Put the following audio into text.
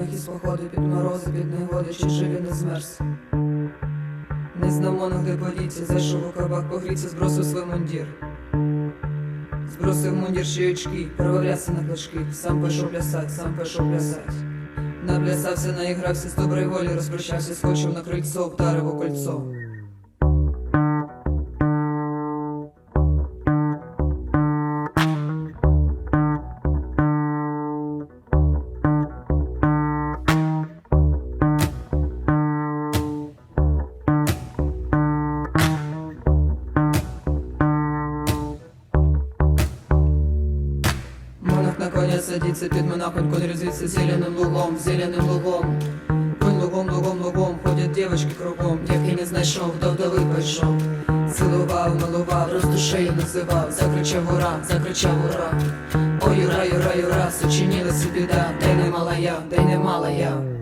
якісь походу під морози, під негоди, чи живі не змерз. Не знав на подіться, зайшов у кабак, погріться, збросив свій мундір. Збросив мундір ще очки, провалявся на клашки, сам пішов плясать, сам пішов плясать. Наплясався, наігрався з доброї волі, розпрощався, скочив на крильцо, вдарив у кольцо. Коня садиться під монахом, конь резвится зеленым лугом, зеленым лугом. Конь лугом, лугом, лугом, ходять девочки кругом, дівки не знайшов, до вдови пішов. Цілував, милував, роздушею називав, закричав ура, закричав ура. Ой, юра, юра, юра, сочинилася біда, де не мала я, де не мала я.